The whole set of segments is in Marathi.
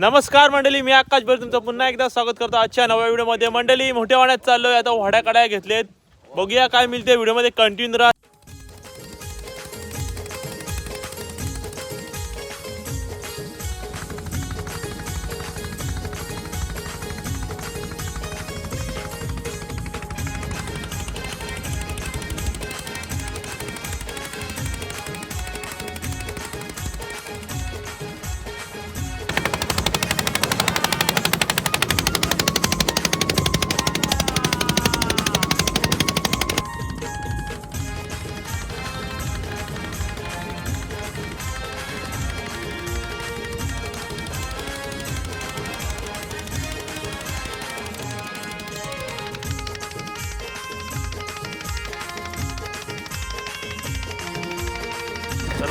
नमस्कार मंडळी मी आकाश भर तुमचं पुन्हा एकदा स्वागत करतो आजच्या नव्या व्हिडिओमध्ये. मंडळी मोठ्या वाड्यात चाललोय. आता वड्या कड्या घेतलेत. बघूया काय मिळते व्हिडिओमध्ये कंटिन्यू राहा.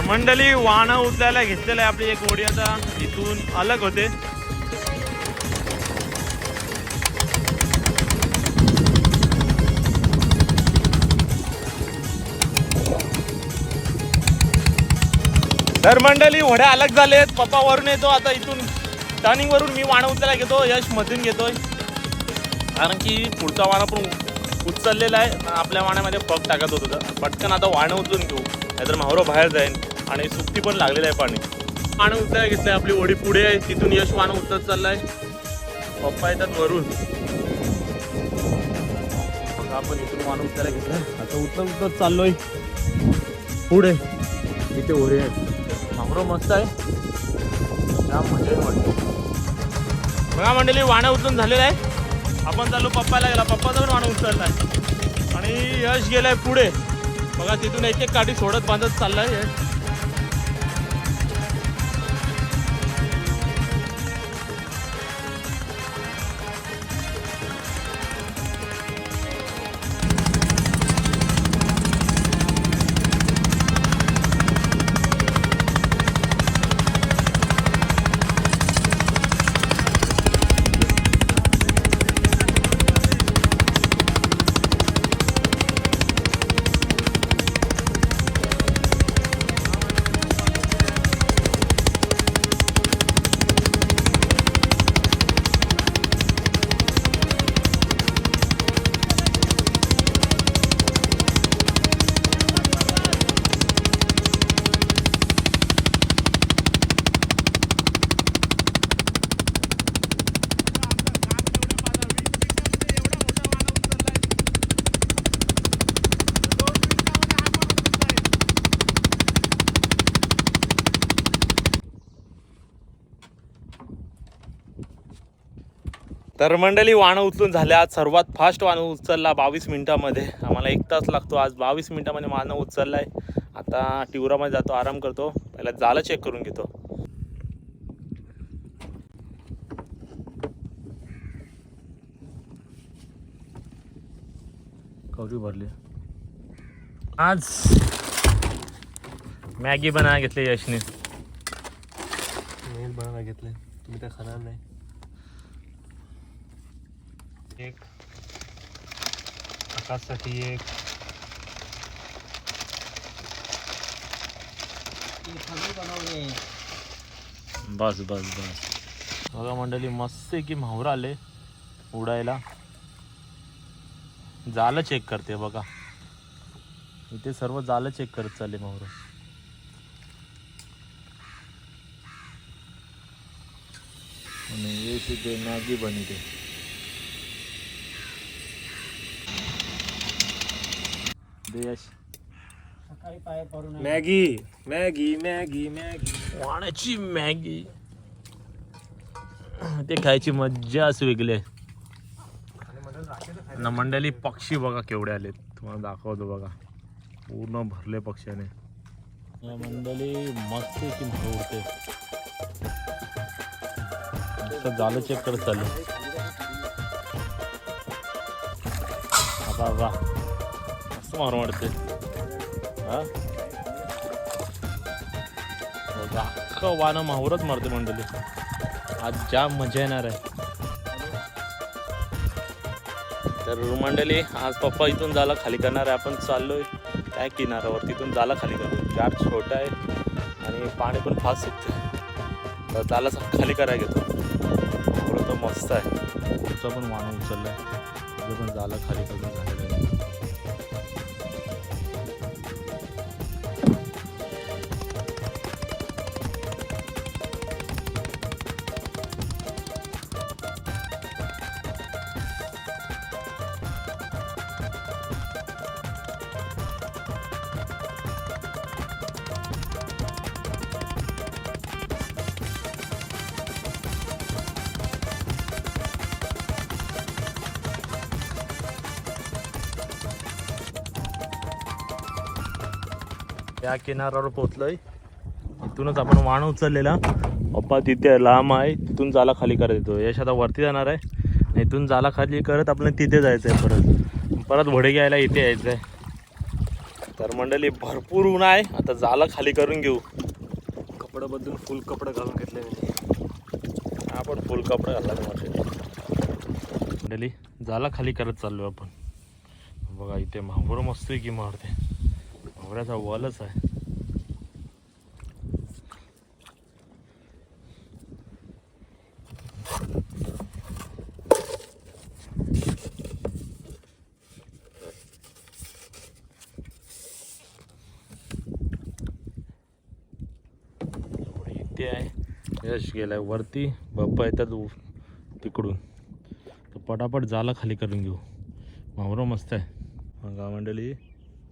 मंडळी वाहनं उचलायला घेतलेलं आहे आपली एक होडी आता इथून अलग होते. तर मंडळी होड्या अलग झालेत. पप्पा वरून येतो. आता इथून टर्निंग वरून मी वाणं उचलायला घेतो. यश मधून घेतोय. कारण की पुढचा वाणा पण उचललेला आहे. आणि आपल्या वाण्यामध्ये पग टाकत होत होतं पटकन आता वाणं उचलून घेऊ. नाहीतर मावरो बाहेर जाईल आणि सुट्टी पण लागलेलं आहे पाणी. वाणं उचलायला घेतलंय आपली ओढी पुढे आहे तिथून यश वाणं उतरत चाललाय. पप्पा येतात वरून. मग आपण इथून वाणं उतरायला घेतलंय आता उतर उतर चाललोय. पुढे. इथे ओढे आहे. मावरो मस्त आहे. जाम मजा वाटतो. बघा मंडळी वाणं उचलून झालेलं आहे. आपण चाललो पप्पाला गेला. पप्पाचा पण माणूस आहे आणि यश गेलाय पुढे. बघा तिथून एक एक काठी सोडत बांधत चाललाय यश तर मंडळी वाणं उचलून झाले आज सर्वात फास्ट वाणं उचलला बावीस मिनिटामध्ये. आम्हाला एक तास लागतो आज. बावीस मिनिटामध्ये वाणं उचललाय. आता टिवरामध्ये जातो आराम करतो. पहिला जालं चेक करून घेतो. कवरी भरली. आज मॅगी बनायला घेतली यशने. घेतलंय. तुम्ही काय खाणार नाही? एक. आकाशसाठी एक. बस बस बस. बघा मंडळी मस्त की म्हावर आले उडायला. जालं चेक करते बघा. इथे सर्व जालं चेक करत चालले म्हावर. आणि येस इथे मॅगी बनते देश मॅगी मॅगी मॅगी मॅगी. वाण्याची मॅगी. ते खायची मज्जाच वेगळी आहे. ना मंडळी पक्षी बघा केवढे आलेत. तुम्हाला दाखवतो बघा. पूर्ण भरले पक्ष्याने. या मंडळी मस्त की उडते. नुसतं जालं चेक करत चालले. आता वा मारून वाटते? हा? अख्खं माहूरच मारते मंडळी. आज जाम मजा येणार आहे. तर मंडळी आज पप्पा इथून जाला खाली करणार आहे. आपण चाललोय काय किनाऱ्यावर? तिथून जाला खाली करतो चार छोटा आहे आणि पाणी पण फास्ट सुटते. तर जाला खाली करायला घेतो. थोडं तर मस्त आहे. पुढचा पण वाण उचललाय. आहे पण जाला खाली करून झालेलं या किनाऱ्यावर पोहोचलोय. इथूनच आपण वाण उचललेला. पप्पा तिथे लांब आहे तिथून जाला खाली करत येतो. यश आता वरती जाणार आहे. आणि इथून जाला खाली करत आपल्याला तिथे जायचं आहे परत. परत घोडे घ्यायला इथे यायचं आहे तर मंडळी भरपूर ऊन आहे. आता जाला खाली करून घेऊ. कपडे बदलून फुल कपडे घालून घेतले मी. आपण फुल कपडे घालला मंडळी जाला खाली करत चाललो आपण. बघा इथे माहुर मस्त की मार. माहुऱ्याचा वलच आहे. इथे आहे. यश गेलाय वरती. बाप्पा येतात तिकडून. तर पटापट जाला खाली करून घेऊ. मावरं मस्त आहे. मग मंडळी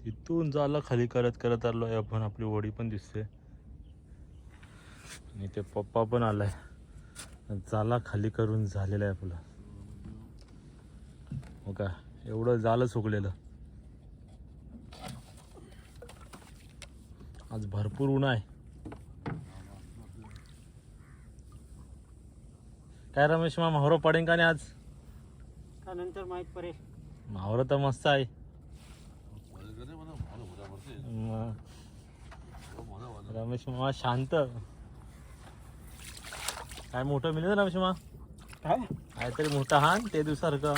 तिथून जाला खाली करत करत आलो आहे. आपण आपली होडी पण दिसते. आणि ते पप्पा पण आलाय. जाला खाली करून झालेलं आहे आपलं. हो का? एवढं झालं सुकलेलं. आज भरपूर ऊन आहे. काय रमेश मा माहरो पडेन का नाही आज? नंतर माहीत पडेल. माहरो तर मस्त आहे. रमेश मामा शांत. काय मोठं मिळेल ना रमेश मामा काय? काहीतरी मोठा हा ते दिवसारखं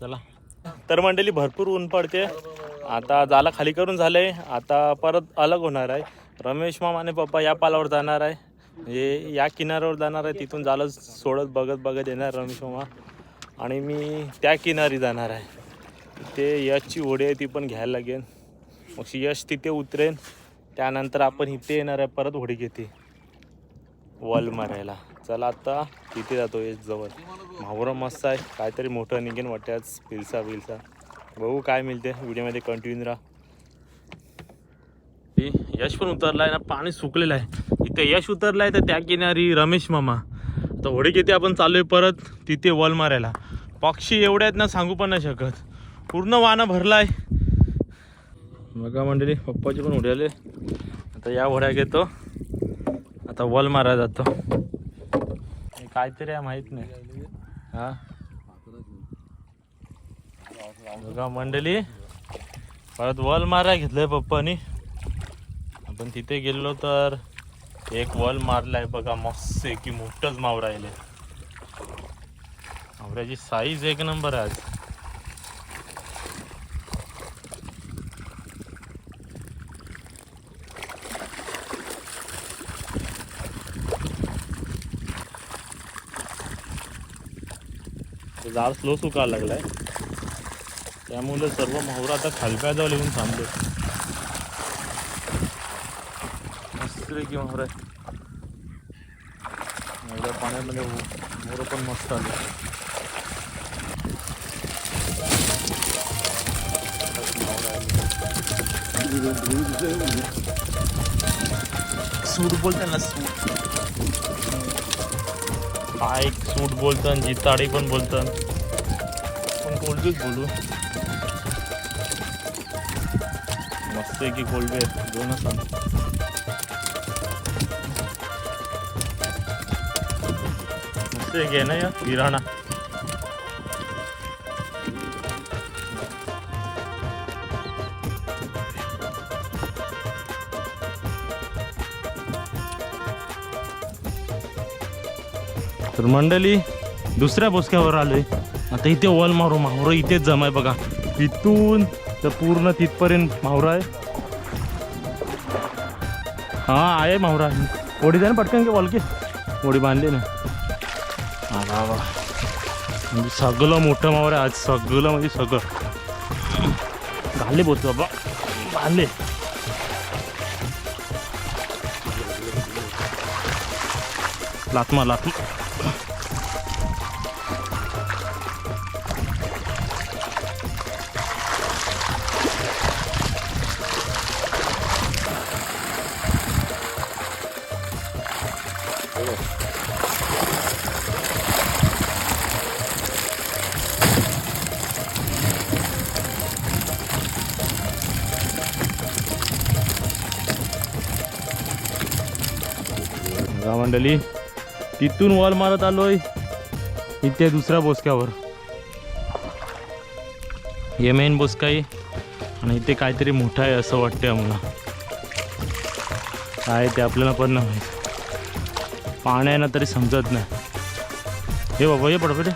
चला. तर मंडळी भरपूर ऊन पडते. आता जाला खाली करून झालंय. आता परत अलग होणार आहे. रमेश मामा आणि पप्पा या पालावर जाणार आहे. म्हणजे या किनाऱ्यावर जाणार आहे. तिथून झालं सोडत बघत बघत येणार रमेश मामा आणि मी त्या किनारी जाणार आहे. ते यशची होडी आहे ती पण घ्यायला लागेल. मग यश तिथे उतरेन त्यानंतर आपण इथे येणार आहे परत होडी घेते. वॉल मारायला. चला आता तिथे जातो यश जवळ माहुरा मस्त आहे. काहीतरी मोठं निघेन वाट्याच पिलसा बिलसा. बघू काय मिळते. व्हिडिओमध्ये कंटिन्यू राहा. ते यश पण उतरला आहे ना पाणी सुकलेलं आहे. इथे यश उतरलाय तर त्या किनारी रमेश मामा. आता होडी किती आपण चाललोय परत तिथे वॉल मारायला. पक्षी एवढे आहेत ना सांगू पण नाही शकत. पूर्ण वाना भरलाय. बघा मंडळी पप्पाची पण उड्याले आता या होड्या घेतो. आता वॉल मारा जातो. काहीतरी आहे माहीत नाही. हा? बघा मंडळी परत वॉल मारायला घेतलंय पप्पानी. आपण तिथे गेलो तर एक वल मारलाय बघा मस्त आहे की मोठंच मावरा आहे मावऱ्याची साईज एक नंबर आहे आज. ते स्लो सुकायला लागलाय. त्यामुळे सर्व माहुरा आता खालप्या जाऊ येऊन थांबले. मस्त की माहुर पाण्यामध्ये मोर पण मस्त आले. सूट बोलतात ना सूट. हा एक सूट बोलतात जिताडी पण बोलतात पण कोलबीच बोलू. मस्त आहे की आहेत दोनच सांग मस्त घे ना या तर मंडळी दुसऱ्या बोसक्यावर आलोय. आता इथे वॉल मारू माहुरं इथेच जमाय बघा. इथून तर पूर्ण तिथपर्यंत माहुरा आहे. हा आहे माहुरा ओढी द्या पटकन की वॉलकी ओढी बांधली ना. म्हणजे सगळं मोठं मावर आहे आज सगळं म्हणजे सगळं. घाले बोलतो बाबा. घाले लातमा लातमा मंडळी. तिथून वॉल मारत आलोय. इथे दुसऱ्या बोसक्यावर. हे मेन बोसका आहे. आणि इथे काहीतरी मोठं आहे असं वाटतंय आम्हाला. काय ते आपल्याला पण नाही माहीत. पाण्यानं तरी समजत नाही. हे बाबा हे पडपडे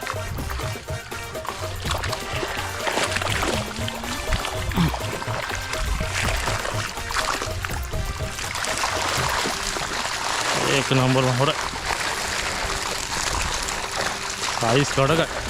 एक नंबर माहोर। साईज कडक आहे।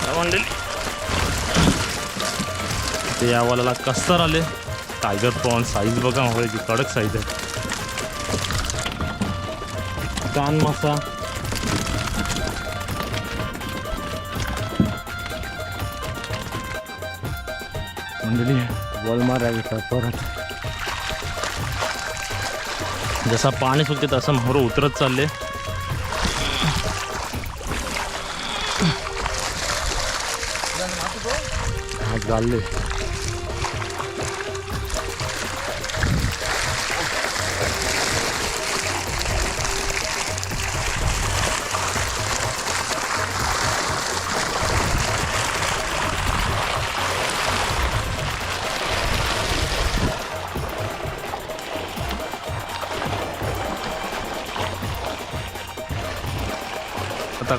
काय ते यावाला वालाला कस्तर आले टायगर प्रॉन साईज बघा म्हणजे कडक साईज आहे. कान मासा मंडळी वॉलमार आहे परत. जसा पाणी सुटते तसं मोहर उतरत चालले.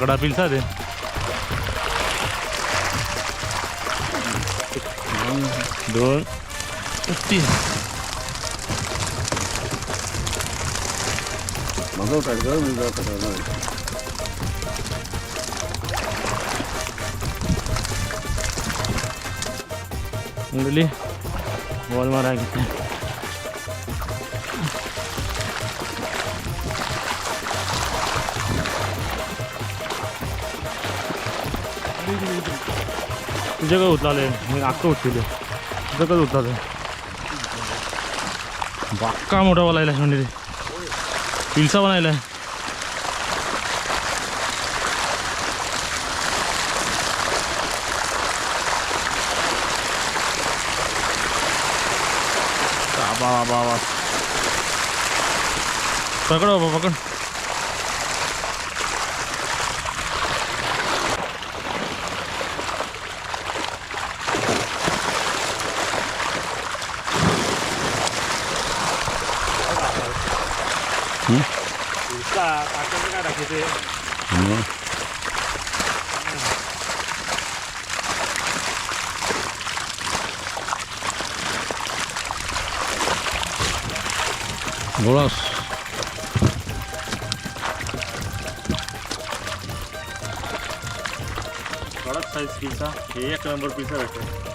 हात घालले तगडा पिलसा ते दोन तीन मुरली बॉल मारा किती तुझ्या काय उतलाले मी अक्का उठलेले. तुझं काय उतलाले बाक्का मोठा बनायला म्हणजे. पिलसा बनायला बाबा बाबा बाबा पकड. बाबा पकड गोळास कडक साईज पिझ्झा हे एक नंबर पिझ्झा भेटतो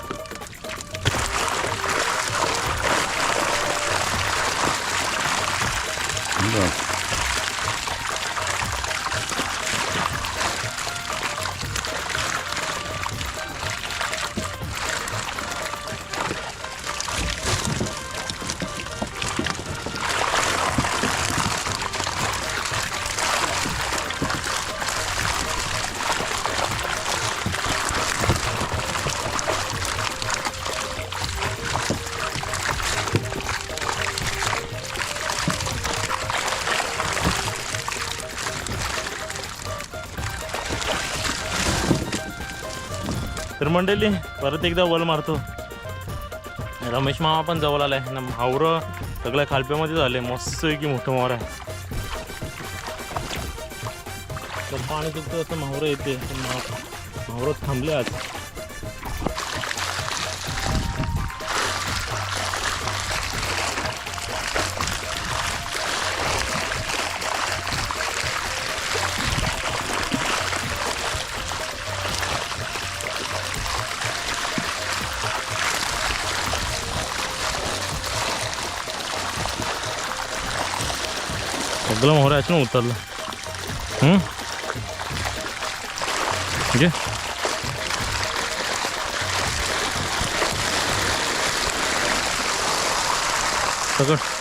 मंडळी परत एकदा वल मारतो. रमेश मामा पण जवळ आलाय. ना हावरं सगळ्या खालप्यामध्ये झाले मस्त आहे की मोठं मोहर आहे. तर पाणी सुटतं असं मावरं येते. मावरं थांबले आज. थांबले आज सगळं मोहरं आहे ना उतरलं हम्म? घे सगळं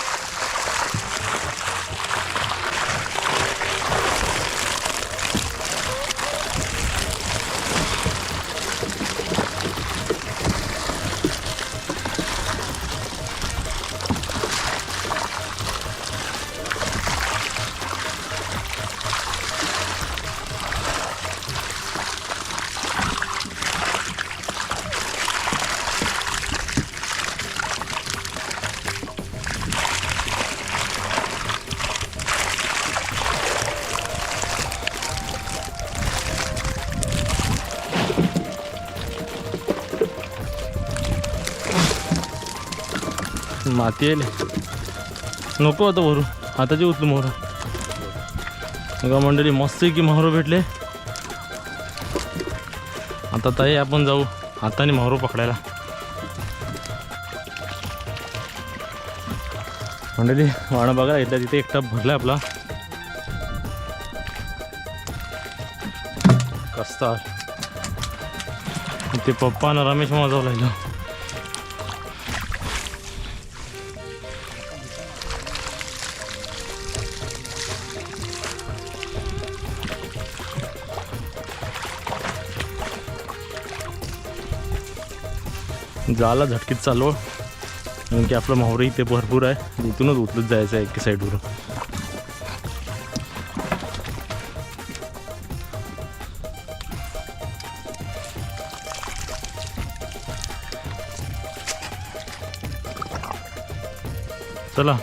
माती येईल नको आता भरू हाताची उचलू मोहरा बघा मंडळी मस्त की मोहरं भेटले आता ताई आपण जाऊ हाताने मोहरं पकडायला मंडळी वाणं बघा इथल्या तिथे एक टप भरला आपला कसता ते पप्पा आणि रमेश माझा लागलो जाला झटकीत चाललो कारण की आपलं माहुरं इथे भरपूर आहे इथूनच उतरत जायचं आहे एके साईडवरून चला।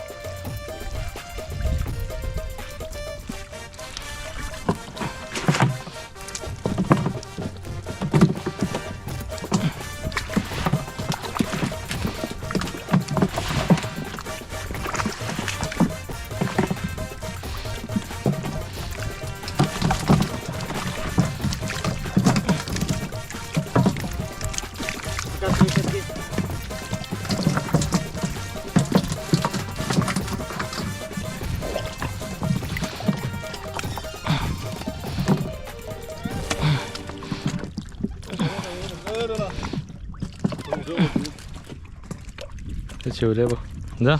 शिवरे बघ. जा.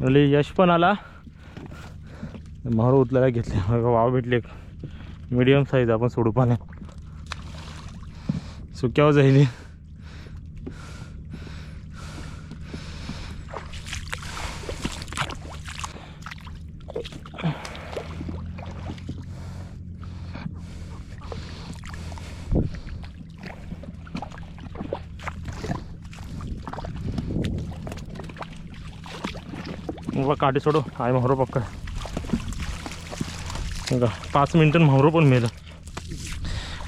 म्हणजे यश पण आला. महार उचलायला घेतले. वाव भेटले मीडियम साईज आपण सोडू पाण्या सुक्यावर जाईल बघा काठी सोडो. आहे म्हावरो पक्का. बघा पाच मिनटं म्हावरो पण मिळेल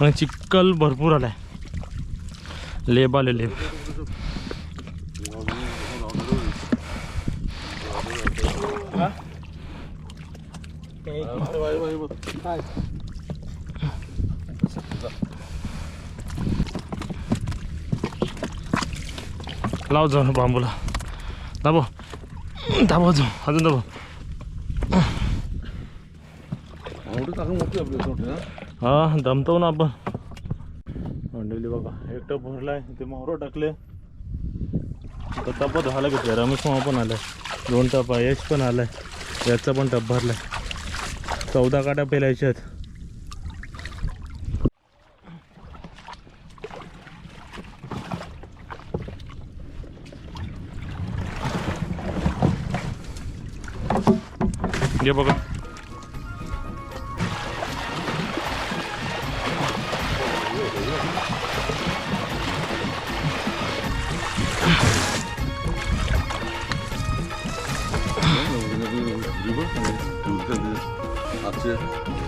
आणि चिक्कल भरपूर आलाय. लेब आले लेब लाव जाऊ बांबूला. दाबो. दाबो जाऊ अजून दाबो हा दमतो ना आपण मंडळी बघा एकटं भरलाय ते मोहरो टाकले आता टप्पा झाला घेतला रमेश मामा पण आलाय दोन टप्पा यश पण आलाय याचा पण टप भरलाय चौदा काट्या पेलायच्या आहेत 知。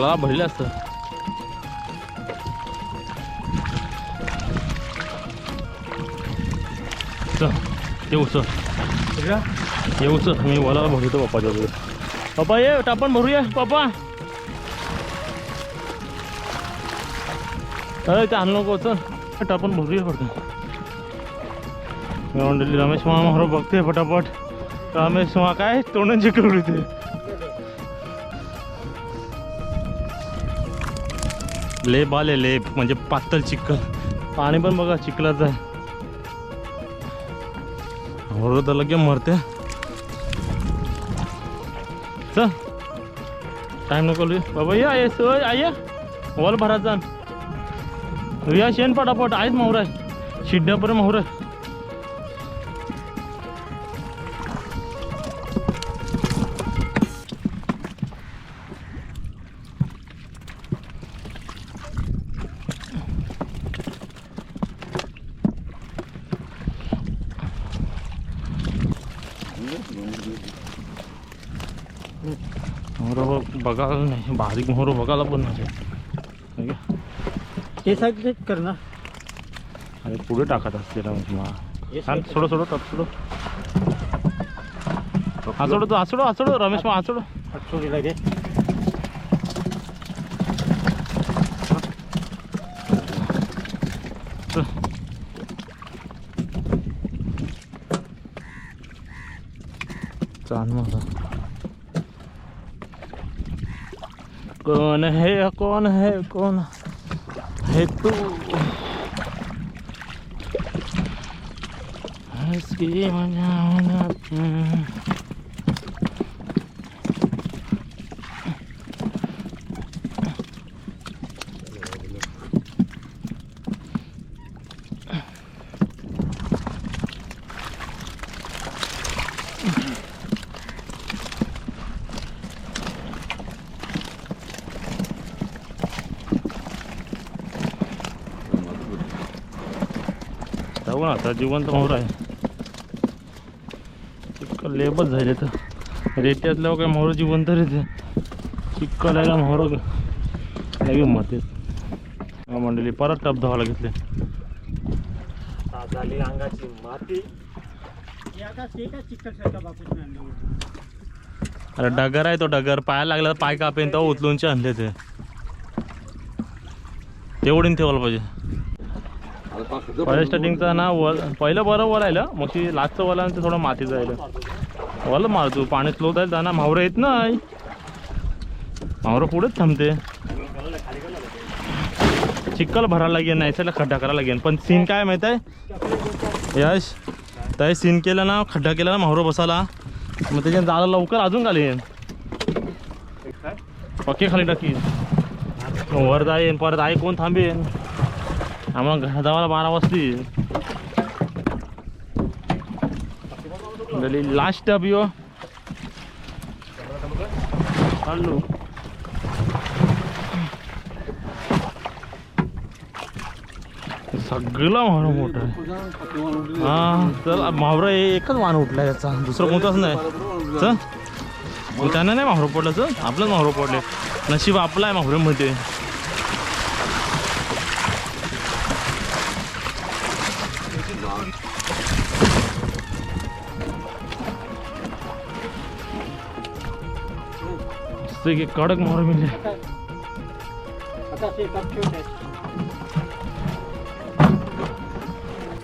ಹೊಲ भरले असतं. चल ये उचल ये उचल मी वलाला भरतो पप्पाच्या बरोबर पप्पा ये टापण भरूया पप्पा. अरे ते आणलं नको चल. टापण भरूया फक्त. मी म्हणलेली रमेश मामा बघते पटापट रमेश मामा काय तोंडांची करू ते. लेप आले लेप म्हणजे पातळ चिखल. पाणी पण बघा चिखलाचं आहे. हळू तर लगे मरते. चल. टाइम नको बाबा या ये सोय आय. वॉल जाण या शेण पटापट. आहेत मोहर. आहे शिड्ड्यापर्यंत मोहर. आहे मोहर बघायला नाही बारीक मोहर बघायला पण नाही ठीक आहे? ते साईड कर ना आणि पुढे टाकत असते रमेश मामा हे सांग side सोडो सोडो टप सोडो हा सोडो तू हा सोडो हा सोडो रमेश मामा हा सोडो सोडी लागे चल. चाल मग कौन है कौन है कौन है तू इसकी मजा होना आता जिवंत मोहर आहे. चिक्कल लेबच झाले तर. रेट्यातल्या काय मोहर जिवंत रेते? चिक्कल आहे का मोहर लगे मरते हा मंडळी परत टप धावायला घेतले. झाली अंगाची माती. अरे डगर आहे तो डगर. पायाला लागला तर पाय कापेन तो उचलूनचे आणले ते. तेवढीन ठेवायला पाहिजे. फॉरेस्ट स्टार्टिंगचा ना वल पहिलं बरं वर राहिलं मग ती लास्टचं वल ते थोडं मातीचं राहिलं वल मारतो पाणी स्लो जाईल जाणार मावरं येत नाही. मावरं पुढेच थांबते. चिक्कल भरायला लागेल नाही साईडला खड्डा करायला लागेल. पण सीन काय माहीत आहे? यश त्या सीन केलं ना खड्डा केला ना मावरं बसायला. मग त्याच्या जायला लवकर अजून घालेन. पक्के खाली टाकीन. वर जाईन परत आई कोण थांबेन? आम्हाला घरा जावायला बारा वाजतील. गली लास्ट टप यो. चाललो. सगळं मावरं मोठं आहे. हा चल मावरं हे एकच मान उठला याचा. दुसरं कोणताच नाही. चल. त्यांना नाही मावरं पडलं चल. आपलंच मावरं पडले. नशीब आपलं आहे मावरंमध्ये की कडक मावरं मिळले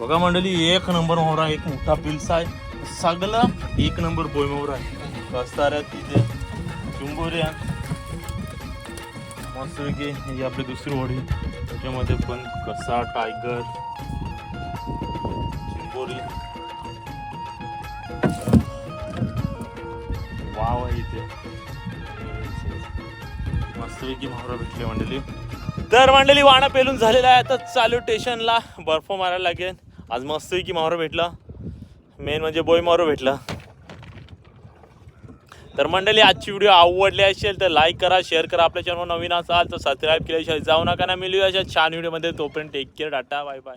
बघा मंडळी एक नंबर मोहरा एक मोठा पिल्स आहे. सगळं एक नंबर बोय मोहरा आहे. कस्ताऱ्या तिथे चिंबोऱ्या मस्तपैकी ही आपली दुसरी होडी. त्याच्यामध्ये पण कसा टायगर चिंबोरी वाव आहे इथे. मस्तपैकी मावरा भेटले मंडळी. तर मंडळी वाणा पेलून झालेला आहे. आता चालू स्टेशनला बर्फ मारायला लागेल. आज मस्तपैकी मावरा भेटला. मेन म्हणजे बोय मावरा भेटला. तर मंडळी आजची व्हिडिओ आवडली असेल तर लाईक करा शेअर करा. आपल्या चॅनल नवीन असाल तर सबस्क्राईब केल्याशिवाय जाऊ नका ना. मिळूया अशा छान व्हिडिओमध्ये तोपर्यंत take care tata bye bye